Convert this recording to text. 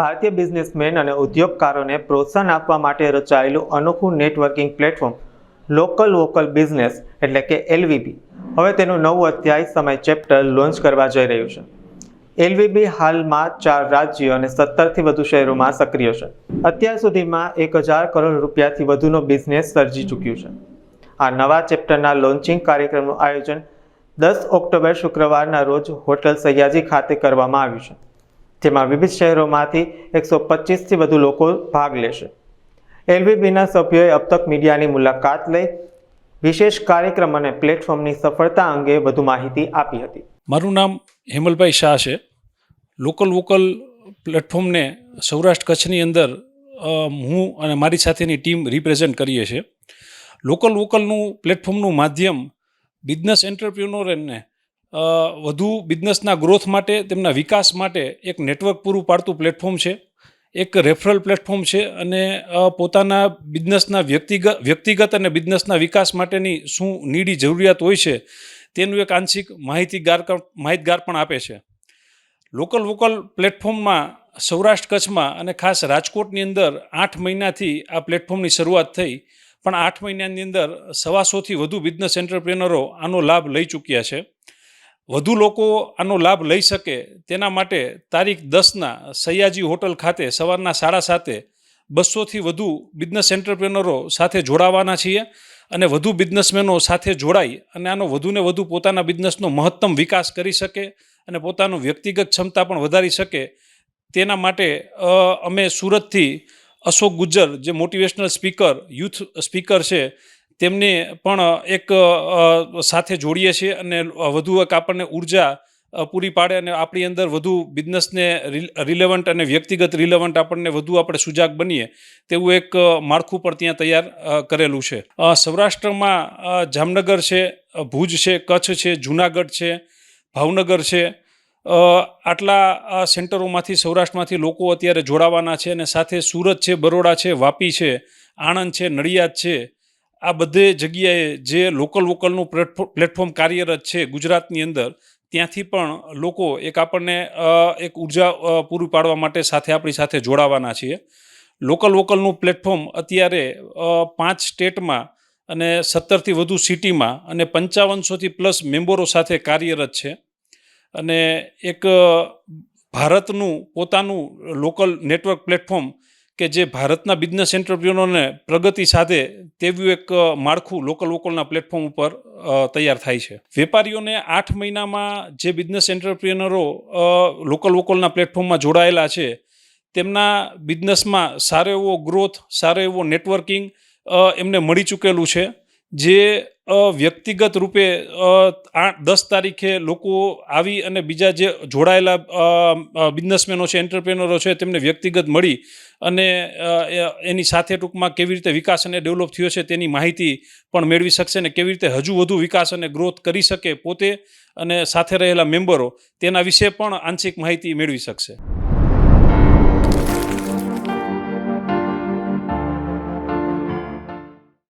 ભારતીય બિઝનેસમેન અને ઉદ્યોગકારોને પ્રોત્સાહન આપવા માટે રચાયેલું અનોખું networking platform local vocal business એટલે કે એલવીબી હવે તેનું નવું અધ્યાય સમય ચેપ્ટર લોન્ચ કરવા જઈ રહ્યું છે. એલવીબી હાલમાં ચાર રાજ્યો અને સત્તરથી વધુ શહેરોમાં સક્રિય છે. અત્યાર સુધીમાં એક હજાર કરોડ રૂપિયાથી વધુનો બિઝનેસ સર્જી ચૂક્યું છે. આ નવા ચેપ્ટરના લોન્ચિંગ કાર્યક્રમનું આયોજન દસ ઓક્ટોબર શુક્રવારના રોજ હોટલ સયાજી ખાતે કરવામાં આવ્યું છે. જેમાં વિવિધ શહેરોમાંથી એકસો પચીસથી વધુ લોકો ભાગ લેશે. એલબીબીના સભ્યોએ અબ તક મીડિયાની મુલાકાત લઈ વિશેષ કાર્યક્રમ અને પ્લેટફોર્મની સફળતા અંગે વધુ માહિતી આપી હતી. મારું નામ હેમલભાઈ શાહ છે. લોકલ વોકલ પ્લેટફોર્મને સૌરાષ્ટ્ર કચ્છની અંદર હું અને મારી સાથેની ટીમ રિપ્રેઝેન્ટ કરીએ છીએ. લોકલ વોકલનું પ્લેટફોર્મનું માધ્યમ બિઝનેસ એન્ટરપ્રિન્યોરને વધુ બિઝનેસના ગ્રોથ માટે, તેમના વિકાસ માટે એક નેટવર્ક પૂરું પાડતું પ્લેટફોર્મ છે. એક રેફરલ પ્લેટફોર્મ છે અને પોતાના બિઝનેસના વ્યક્તિગત વ્યક્તિગત અને બિઝનેસના વિકાસ માટેની શું નીડી જરૂરિયાત હોય છે, તેનું એક આંશિક માહિતીગાર માહિતગાર પણ આપે છે. લોકલ વોકલ પ્લેટફોર્મમાં સૌરાષ્ટ્ર કચ્છમાં અને ખાસ રાજકોટની અંદર આઠ મહિનાથી આ પ્લેટફોર્મની શરૂઆત થઈ, પણ આઠ મહિનાની અંદર સવાસોથી વધુ બિઝનેસ એન્ટરપ્રેનરો આનો લાભ લઈ ચૂક્યા છે. વધુ લોકો આનો લાભ લઈ શકે તેના માટે તારીખ દસના સયાજી હોટલ ખાતે સવારના સાડા સાતે બસોથી વધુ બિઝનેસ એન્ટરપ્રેનરો સાથે જોડાવાના છીએ અને વધુ બિઝનેસમેનો સાથે જોડાઈ અને આનો વધુને વધુ પોતાના બિઝનેસનો મહત્તમ વિકાસ કરી શકે અને પોતાનું વ્યક્તિગત ક્ષમતા પણ વધારી શકે તેના માટે અમે સુરતથી અશોક ગુજ્જર, જે મોટિવેશનલ સ્પીકર યુથ સ્પીકર છે તેમને પણ એક સાથે જોડીએ છીએ અને વધુ એક આપણને ઊર્જા પૂરી પાડે અને આપણી અંદર વધુ બિઝનેસને રિલેવન્ટ અને વ્યક્તિગત રિલેવન્ટ આપણને વધુ આપણે સુજાગ બનીએ તેવું એક માળખું પણ ત્યાં તૈયાર કરેલું છે. સૌરાષ્ટ્રમાં જામનગર છે ભુજ છે, કચ્છ છે, જુનાગઢ છે, ભાવનગર છે આટલા સેન્ટરોમાંથી, સૌરાષ્ટ્રમાંથી લોકો અત્યારે જોડાવાના છે અને સાથે સુરત છે, બરોડા છે, વાપી છે, આણંદ છે, નડિયાદ છે આ બધે જગ્યાએ જે લોકલ વોકલનું પ્લેટફોર્મ કાર્યરત છે ગુજરાતની અંદર, ત્યાંથી પણ લોકો એક આપણને એક ઊર્જા પૂરી પાડવા માટે સાથે આપણી સાથે જોડાવાના છીએ. લોકલ વોકલનું પ્લેટફોર્મ અત્યારે પાંચ સ્ટેટમાં અને સત્તરથી વધુ સિટીમાં અને પંચાવનસોથી પ્લસ મેમ્બરો સાથે કાર્યરત છે. અને એક ભારતનું પોતાનું લોકલ નેટવર્ક પ્લેટફોર્મ કે જે ભારતના બિઝનેસ એન્ટરપ્રિનોરને પ્રગતિ સાથે તેવું એક માળખું લોકલ વોકલના પ્લેટફોર્મ ઉપર તૈયાર થાય છે. વેપારીઓને આઠ મહિનામાં જે બિઝનેસ એન્ટરપ્રિનરો લોકલ વોકલના પ્લેટફોર્મમાં જોડાયેલા છે, તેમના બિઝનેસમાં સારો એવો ગ્રોથ સારો એવો નેટવર્કિંગ એમને મળી ચૂકેલું છે. જે વ્યક્તિગત રૂપે આઠ, દસ તારીખે લોકો આવી અને બીજા જે જોડાયેલા બિઝનેસમેનો છે એન્ટરપ્રેનરો છે, તેમને વ્યક્તિગત મળી અને એની સાથે ટૂંકમાં કેવી રીતે વિકાસ અને ડેવલપ થયો છે તેની માહિતી પણ મેળવી શકશે ને કેવી રીતે હજુ વધુ વિકાસ અને ગ્રોથ કરી શકે પોતે અને સાથે રહેલા મેમ્બરો તેના વિશે પણ આંશિક માહિતી મેળવી શકશે.